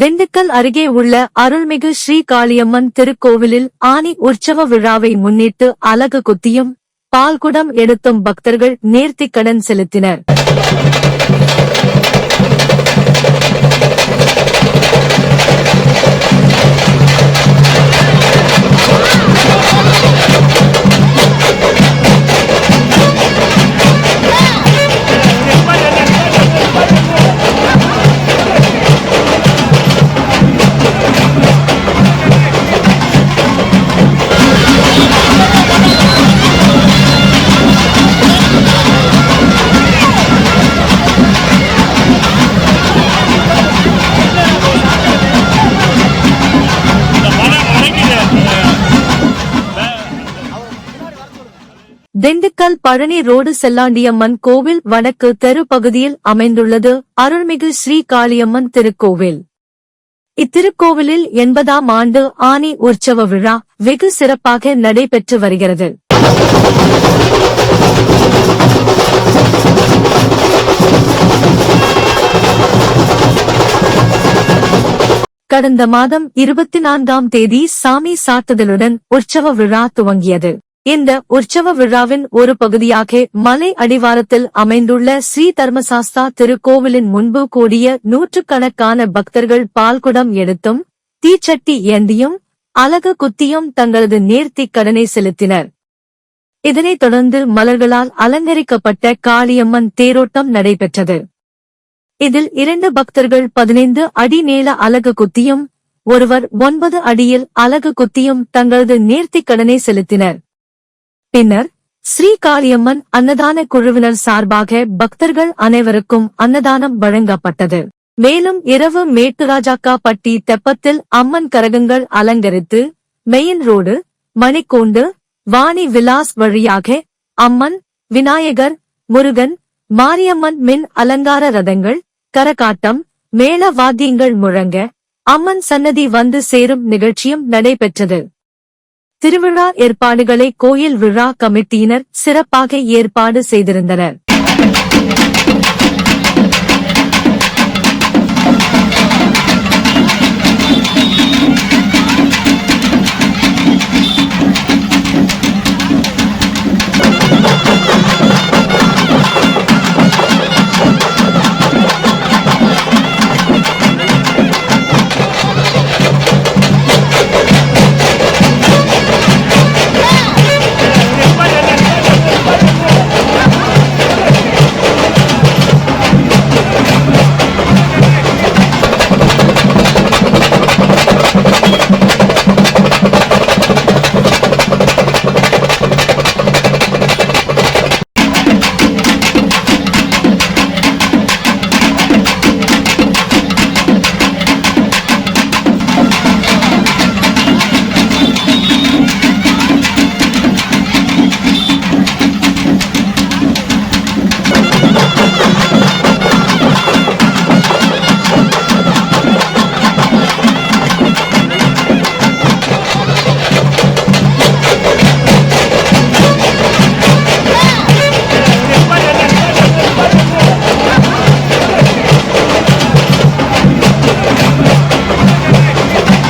திண்டுக்கல் அருகே உள்ள அருள்மிகு ஸ்ரீ காளியம்மன் திருக்கோவிலில் ஆனி உற்சவ விழாவை முன்னிட்டு அலகு குத்தியும் பால்குடம் எடுத்தும் பக்தர்கள் நேர்த்திக்கடன் செலுத்தினர். திண்டுக்கல் பழனி ரோடு செல்லாண்டியம்மன் கோவில் வடக்கு தெரு பகுதியில் அமைந்துள்ளது. அருள்மிகு ஸ்ரீ காளியம்மன் திருக்கோவில். இத்திருக்கோவிலில் எண்பதாம் ஆண்டு ஆனி உற்சவ விழா வெகு சிறப்பாக நடைபெற்று வருகிறது. கடந்த மாதம் இருபத்தி நான்காம் தேதி சாமி சாத்துதலுடன் உற்சவ விழா துவங்கியது. இந்த உற்சவ விழாவின் ஒரு பகுதியாக மலை அடிவாரத்தில் அமைந்துள்ள ஸ்ரீ தர்மசாஸ்தா திருக்கோவிலின் முன்பு கூடிய நூற்றுக்கணக்கான பக்தர்கள் பால்குடம் எடுத்தும் தீச்சட்டி ஏந்தியும் அலகு குத்தியும் தங்களது நேர்த்திக் கடனை செலுத்தினர். இதனைத் தொடர்ந்து மலர்களால் அலங்கரிக்கப்பட்ட காளியம்மன் தேரோட்டம் நடைபெற்றது. இதில் இரண்டு பக்தர்கள் பதினைந்து அடி நீள அலகு குத்தியும் ஒருவர் ஒன்பது அடியில் அலகு குத்தியும் தங்களது நேர்த்திக் கடனை செலுத்தினர். பின்னர் ஸ்ரீ காளியம்மன் அன்னதான குழுவினர் சார்பாக பக்தர்கள் அனைவருக்கும் அன்னதானம் வழங்கப்பட்டது. மேலும் இரவு மேட்டுராஜாக்காப்பட்டி தெப்பத்தில் அம்மன் கரகங்கள் அலங்கரித்து மெயின் ரோடு மணிக்கூண்டு வாணி விலாஸ் வழியாக அம்மன் விநாயகர் முருகன் மாரியம்மன் மின் அலங்கார ரதங்கள் கரகாட்டம் மேள வாத்தியங்கள் முழங்க அம்மன் சன்னதி வந்து சேரும் நிகழ்ச்சியும் நடைபெற்றது. திருவிழா ஏற்பாடுகளை கோயில் விழா கமிட்டியினர் சிறப்பாக ஏற்பாடு செய்திருந்தனர்.